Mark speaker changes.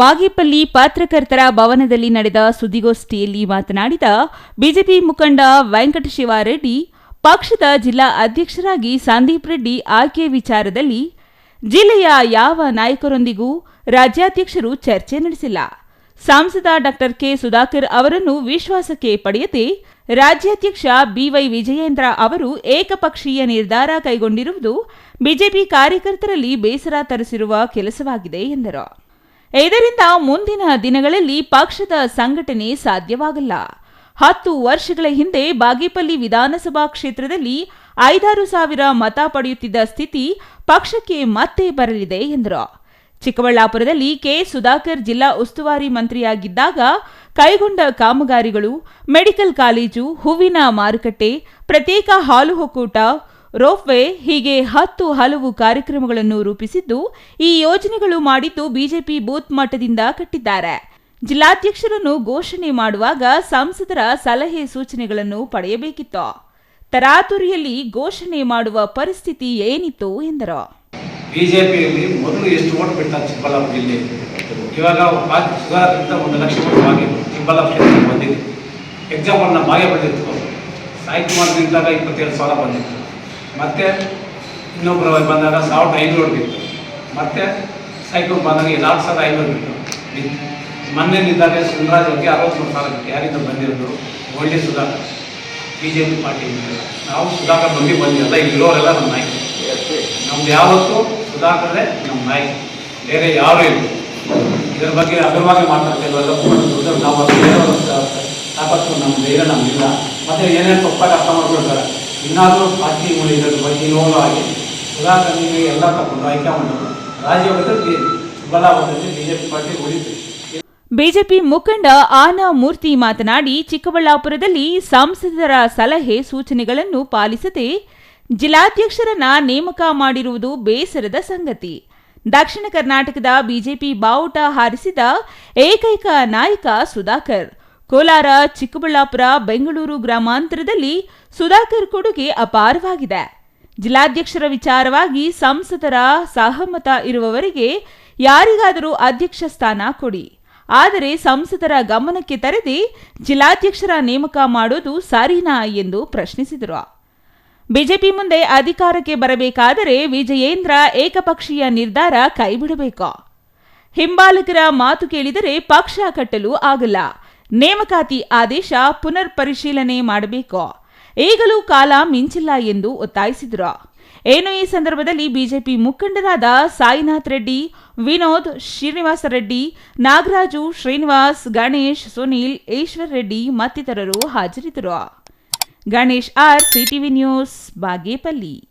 Speaker 1: ಬಾಗೇಪಲ್ಲಿ ಪತ್ರಕರ್ತರ ಭವನದಲ್ಲಿ ನಡೆದ ಸುದ್ದಿಗೋಷ್ಠಿಯಲ್ಲಿ ಮಾತನಾಡಿದ ಬಿಜೆಪಿ ಮುಖಂಡ ವೆಂಕಟ ಶಿವಾರೆಡ್ಡಿ ಪಕ್ಷದ ಜಿಲ್ಲಾ ಅಧ್ಯಕ್ಷರಾಗಿ ಸಂದೀಪ್ ರೆಡ್ಡಿ ಆಯ್ಕೆ ವಿಚಾರದಲ್ಲಿ ಜಿಲ್ಲೆಯ ಯಾವ ನಾಯಕರೊಂದಿಗೂ ರಾಜ್ಯಾಧ್ಯಕ್ಷರು ಚರ್ಚೆ ನಡೆಸಿಲ್ಲ. ಸಂಸದ ಡಾಕ್ಟರ್ ಕೆ ಸುಧಾಕರ್ ಅವರನ್ನು ವಿಶ್ವಾಸಕ್ಕೆ ಪಡೆಯದೆ ರಾಜ್ಯಾಧ್ಯಕ್ಷ ಬಿವೈ ವಿಜಯೇಂದ್ರ ಅವರು ಏಕಪಕ್ಷೀಯ ನಿರ್ಧಾರ ಕೈಗೊಂಡಿರುವುದು ಬಿಜೆಪಿ ಕಾರ್ಯಕರ್ತರಲ್ಲಿ ಬೇಸರ ತರಿಸಿರುವ ಕೆಲಸವಾಗಿದೆ ಎಂದರು. ಇದರಿಂದ ಮುಂದಿನ ದಿನಗಳಲ್ಲಿ ಪಕ್ಷದ ಸಂಘಟನೆ ಸಾಧ್ಯವಾಗಲ್ಲ. ಹತ್ತು ವರ್ಷಗಳ ಹಿಂದೆ ಬಾಗೇಪಲ್ಲಿ ವಿಧಾನಸಭಾ ಕ್ಷೇತ್ರದಲ್ಲಿ ಐದಾರು ಸಾವಿರ ಮತ ಪಡೆಯುತ್ತಿದ್ದ ಸ್ಥಿತಿ ಪಕ್ಷಕ್ಕೆ ಮತ್ತೆ ಬರಲಿದೆ ಎಂದರು. ಚಿಕ್ಕಬಳ್ಳಾಪುರದಲ್ಲಿ ಕೆ. ಸುಧಾಕರ್ ಜಿಲ್ಲಾ ಉಸ್ತುವಾರಿ ಮಂತ್ರಿಯಾಗಿದ್ದಾಗ ಕೈಗೊಂಡ ಕಾಮಗಾರಿಗಳು, ಮೆಡಿಕಲ್ ಕಾಲೇಜು, ಹೂವಿನ ಮಾರುಕಟ್ಟೆ, ಪ್ರತ್ಯೇಕ ಹಾಲು ಒಕ್ಕೂಟ ರೋಪ್ವೇ ಹೀಗೆ ಹತ್ತು ಹಲವು ಕಾರ್ಯಕ್ರಮಗಳನ್ನು ರೂಪಿಸಿದ್ದು, ಈ ಯೋಜನೆಗಳು ಮಾಡಿದ್ದು ಬಿಜೆಪಿ ಬೂತ್ ಮಟ್ಟದಿಂದ ಕಟ್ಟಿದ್ದಾರೆ. ಜಿಲ್ಲಾಧ್ಯಕ್ಷರನ್ನು ಘೋಷಣೆ ಮಾಡುವಾಗ ಸಂಸದರ ಸಲಹೆ ಸೂಚನೆಗಳನ್ನು ಪಡೆಯಬೇಕಿತ್ತು. ತರಾತುರಿಯಲ್ಲಿ ಘೋಷಣೆ ಮಾಡುವ ಪರಿಸ್ಥಿತಿ ಏನಿತ್ತು ಎಂದರು.
Speaker 2: ಬಿಜೆಪಿಯಲ್ಲಿ ಮೊದಲು ಎಷ್ಟು ಓಟ್ ಬಿಡ್ತಾರೆ ಚಿಕ್ಕಬಳ್ಳಾಪುರ ಜಿಲ್ಲೆ? ಇವಾಗ ಸುಧಾರಕ್ಕಿಂತ ಒಂದು ಲಕ್ಷ ಓಟ್ ಬಾಗಿ ಚಿಕ್ಕಬಳ್ಳಾಪುರ ಬಂದಿದೆ. ಎಕ್ಸಾಂಪಲ್ ಬಾಗೆ ಬಂದಿತ್ತು. ಸಾಯಿ ಕುಮಾರ್ ನಿಂತಾಗ ಇಪ್ಪತ್ತೇಳು ಸಾವಿರ ಬಂದಿತ್ತು. ಮತ್ತೆ ಇನ್ನೊಬ್ಬರು ಬಂದಾಗ ಸಾವಿರದ ಐನೂರು ಬಿತ್ತು ಮತ್ತೆ ಸೈಕಲ್ ಬಂದಾಗ ನಾಲ್ಕು ಸಾವಿರದ ಐನೂರು ಬಿತ್ತು. ಮೊನ್ನೆ ನಿಂತಾಗ ಸುಂದರಾಜ್ ಅವ್ರಿಗೆ ಅರವತ್ತ್ಮೂರು ಸಾವಿರ ಬಿತ್ತು ಯಾರಿಂದ ಬಂದಿರೋದು? ಒಳ್ಳೆ ಸುಧಾಕರ್. ಬಿ ಜೆ ಪಿ ಪಾರ್ಟಿಯಿಂದ ನಾವು ಸುಧಾಕರ್ ಬಂದು ಬಂದಿರಲ್ಲ ಇಲ್ಲಿರೋರೆಲ್ಲ ನಮ್ಮ ನಾಯಕ ನಮ್ದು ಯಾವತ್ತೂ ಸುಧಾಕರೇ ನಮ್ಮ ನಾಯಕ ಬೇರೆ ಯಾರೂ ಇಲ್ಲ. ಇದರ ಬಗ್ಗೆ ಅಗರವಾಗಿ ಮಾತಾಡ್ತಿಲ್ವಲ್ಲ ನಾವು ತಾಕತ್ತು ನಮ್ಮ ಧೈರ್ಯ ನಮಗಿಲ್ಲ ಮತ್ತೆ ಏನೇನು ತಪ್ಪಾಗಿ ಅರ್ಥ ಮಾಡ್ಕೊಳ್ತಾರೆ? ಇನ್ನಾದರೂ ಪಾರ್ಟಿ ಉಳಿದ್ರ ಬಗ್ಗೆ ನೋವು ಸುಧಾ ಸುಧಾಕರ್ನಿಗೆ ಎಲ್ಲ ತಗೊಂಡು ಆಯ್ಕೆ ಮಾಡಿದ್ರು. ರಾಜ್ಯದಲ್ಲಿ ಬಿಜೆಪಿ ಪಾರ್ಟಿ ಉಳಿತು.
Speaker 1: ಬಿಜೆಪಿ ಮುಖಂಡ ಆನಾ ಮೂರ್ತಿ ಮಾತನಾಡಿ, ಚಿಕ್ಕಬಳ್ಳಾಪುರದಲ್ಲಿ ಸಂಸದರ ಸಲಹೆ ಸೂಚನೆಗಳನ್ನು ಪಾಲಿಸದೆ ಜಿಲ್ಲಾಧ್ಯಕ್ಷರನ್ನ ನೇಮಕ ಮಾಡಿರುವುದು ಬೇಸರದ ಸಂಗತಿ. ದಕ್ಷಿಣ ಕರ್ನಾಟಕದ ಬಿಜೆಪಿ ಬಾವುಟ ಹಾರಿಸಿದ ಏಕೈಕ ನಾಯಕ ಸುಧಾಕರ್. ಕೋಲಾರ, ಚಿಕ್ಕಬಳ್ಳಾಪುರ, ಬೆಂಗಳೂರು ಗ್ರಾಮಾಂತರದಲ್ಲಿ ಸುಧಾಕರ್ ಕೊಡುಗೆ ಅಪಾರವಾಗಿದೆ. ಜಿಲ್ಲಾಧ್ಯಕ್ಷರ ವಿಚಾರವಾಗಿ ಸಂಸದರ ಸಹಮತ ಇರುವವರಿಗೆ ಯಾರಿಗಾದರೂ ಅಧ್ಯಕ್ಷ ಸ್ಥಾನ ಕೊಡಿ. ಆದರೆ ಸಂಸದರ ಗಮನಕ್ಕೆ ತರದೆ ಜಿಲ್ಲಾಧ್ಯಕ್ಷರ ನೇಮಕ ಮಾಡೋದು ಸರಿನಾ ಎಂದು ಪ್ರಶ್ನಿಸಿದರು. ಬಿಜೆಪಿ ಮುಂದೆ ಅಧಿಕಾರಕ್ಕೆ ಬರಬೇಕಾದರೆ ವಿಜಯೇಂದ್ರ ಏಕಪಕ್ಷೀಯ ನಿರ್ಧಾರ ಕೈಬಿಡಬೇಕು. ಹಿಂಬಾಲಕರ ಮಾತು ಕೇಳಿದರೆ ಪಕ್ಷ ಕಟ್ಟಲು ಆಗಲ್ಲ. ನೇಮಕಾತಿ ಆದೇಶ ಪುನರ್ ಪರಿಶೀಲನೆ ಮಾಡಬೇಕು. ಈಗಲೂ ಕಾಲ ಮಿಂಚಿಲ್ಲ ಎಂದು ಒತ್ತಾಯಿಸಿದರು. ಏನು ಈ ಸಂದರ್ಭದಲ್ಲಿ ಬಿಜೆಪಿ ಮುಖಂಡರಾದ ಸಾಯಿನಾಥ್ ರೆಡ್ಡಿ, ವಿನೋದ್ ಶ್ರೀನಿವಾಸ ರೆಡ್ಡಿ, ನಾಗರಾಜು ಶ್ರೀನಿವಾಸ್, ಗಣೇಶ್, ಸುನೀಲ್, ಈಶ್ವರ್ ರೆಡ್ಡಿ ಮತ್ತಿತರರು ಹಾಜರಿದ್ದರು. Ganesh R, CTV news, Bagepalli.